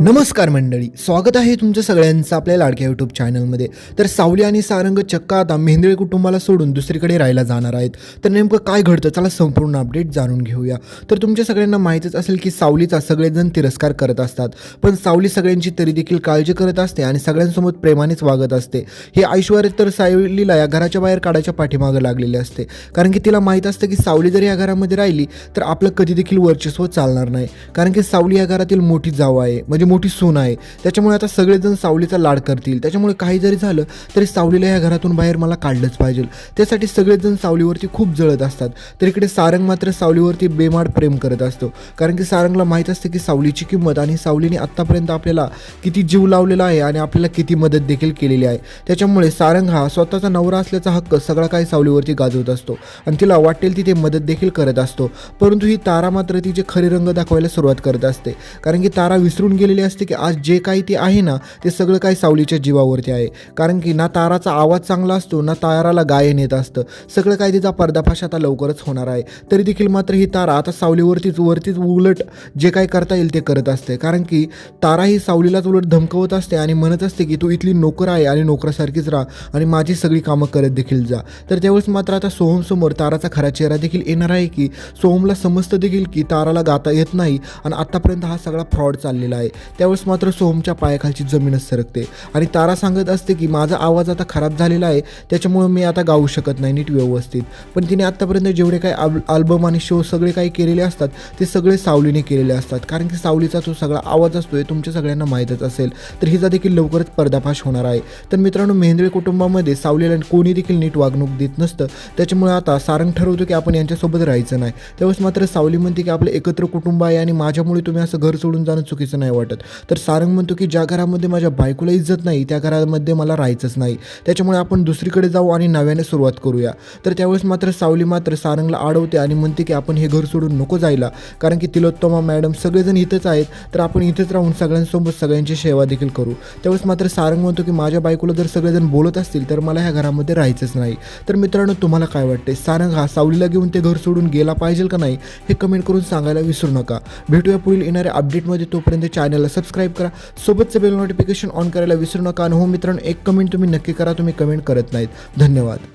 नमस्कार मंडळी स्वागत आहे तुमचं सगळ्यांचं आपल्या लाडक्या यूट्यूब चॅनलमध्ये तर सावली आणि सारंग चक्का आता मेंदळे कुटुंबाला सोडून दुसरीकडे राहायला जाणार आहेत. तर नेमकं काय घडतं? चला संपूर्ण अपडेट जाणून घेऊया. तर तुमच्या सगळ्यांना माहीतच असेल की सावलीचा सगळेजण तिरस्कार करत असतात. पण सावली सगळ्यांची तरी देखील काळजी करत असते आणि सगळ्यांसोबत प्रेमानेच वागत असते. हे ऐश्वर्य तर सावलीला या घराच्या बाहेर काढायच्या पाठीमागं लागलेले असते. कारण की तिला माहीत असतं की सावली जर या घरामध्ये राहिली तर आपलं कधी देखील वर्चस्व चालणार नाही. कारण की सावली या घरातील मोठी जाव आहे. म्हणजे म्हणजे मोठी सून आहे. त्याच्यामुळे आता सगळेजण सावलीचा लाड करतील. त्याच्यामुळे काही जरी झालं तरी सावलीला या घरातून बाहेर मला काढलंच पाहिजे. त्यासाठी सगळेजण सावलीवरती खूप जळत असतात. तर इकडे सारंग मात्र सावलीवरती बेमाड प्रेम करत असतो. कारण की सारंगला माहीत असते की सावलीची किंमत आणि सावलीने आत्तापर्यंत आपल्याला किती जीव लावलेला आहे आणि आपल्याला किती मदत देखील केलेली आहे. त्याच्यामुळे सारंग हा स्वतःचा नवरा असल्याचा हक्क सगळा काही सावलीवरती गाजवत असतो आणि तिला वाटेल तिथे मदत देखील करत असतो. परंतु ही तारा मात्र तिचे खरे रंग दाखवायला सुरुवात करत असते. कारण की तारा विसरून गेलेली असते की आज जे काही ते आहे ना ते सगळं काही सावलीच्या जीवावरती आहे. कारण की ना ताराचा आवाज चांगला असतो ना ताराला गायन येत असतं. सगळं काही तिचा पर्दाफाश आता लवकरच होणार आहे. तरी देखील मात्र ही तारा आता सावलीवरतीच वरतीच उलट जे काही करता येईल ते करत असते. कारण की तारा ही सावलीलाच उलट धमकवत असते आणि म्हणत असते की तू इथली नोकर आहे आणि नोकरासारखीच राहा आणि माझी सगळी कामं करत देखील जा. तर त्यावेळेस मात्र आता सोहमसमोर ताराचा खरा चेहरा देखील येणार आहे की सोहमला समजतं देखील की ताराला गाता येत नाही आणि आत्तापर्यंत हा सगळा फ्रॉड चाललेला आहे. त्यावेळेस मात्र सोहमच्या पायाखालची जमीनच सरकते. आणि तारा सांगत असते की माझा आवाज आता खराब झालेला आहे त्याच्यामुळे मी आता गाऊ शकत नाही नीट व्यवस्थित. पण तिने आत्तापर्यंत जेवढे काही आल अल्बम आणि शो सगळे काही केलेले असतात ते सगळे सावलीने केलेले असतात. कारण की सावलीचा तो सगळा आवाज असतो हे तुमच्या सगळ्यांना माहीतच असेल. तर हिचा देखील लवकरच पर्दाफाश होणार आहे. तर मित्रांनो मेंदळे कुटुंबामध्ये सावलीला कोणी देखील नीट वागणूक देत नसतं. त्याच्यामुळे आता सारंग ठरवतो की आपण यांच्यासोबत राहायचं नाही. त्यावेळेस मात्र सावली म्हणते की आपलं एकत्र कुटुंब आहे आणि माझ्यामुळे तुम्ही असं घर सोडून जाणं चुकीचं नाही वाटत. तर सारंग म्हणतो की ज्या घरामध्ये माझ्या बायकोला इज्जत नाही त्या घरामध्ये मला राहायचंच नाही. त्याच्यामुळे आपण दुसरीकडे जाऊ आणि नव्याने सुरुवात करूया. तर त्यावेळेस मात्र सावली मात्र सारंगला अडवते आणि म्हणते की आपण हे घर सोडून नको जायला. कारण की तिलोत्तमा मॅडम सगळेजण इथंच आहेत. तर आपण इथंच राहून सगळ्यांसोबत सगळ्यांची सेवा देखील करू. त्यावेळेस मात्र सारंग म्हणतो की माझ्या बायकोला जर सगळेजण बोलत असतील तर मला ह्या घरामध्ये राहायचंच नाही. तर मित्रांनो तुम्हाला काय वाटते? सारंग हा सावलीला घेऊन ते घर सोडून गेला पाहिजे का नाही हे कमेंट करून सांगायला विसरू नका. भेटूया पुढील येणाऱ्या अपडेटमध्ये तोपर्यंत चॅनल चॅनलला सबस्क्राईब करा. सोबतचं बेल नोटिफिकेशन ऑन करायला विसरू नका. आणि हो मित्रांनो एक कमेंट तुम्ही नक्की करा. तुम्ही कमेंट करत नाहीत. धन्यवाद.